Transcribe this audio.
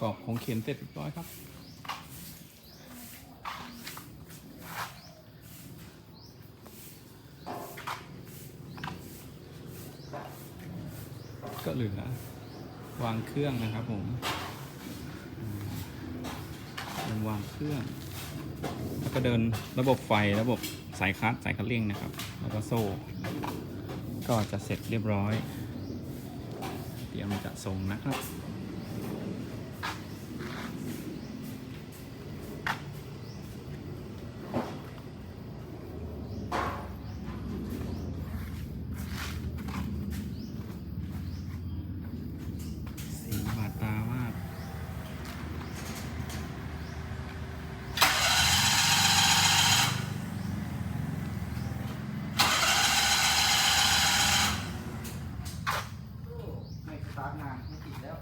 กรอบของเข็มเสร็จเรียบร้อยครับก็เหลือวางเครื่องนะครับผมอืมเป็นวางเครื่อง แล้วก็เดินระบบไฟระบบสายคัดสายคัดเร่งนะครับ แล้วก็โซ่ ก็จะเสร็จเรียบร้อย เตรียมจะส่งนะครับ สีบาดตามาก ไม่สตาร์ทนานไม่ติดแล้ว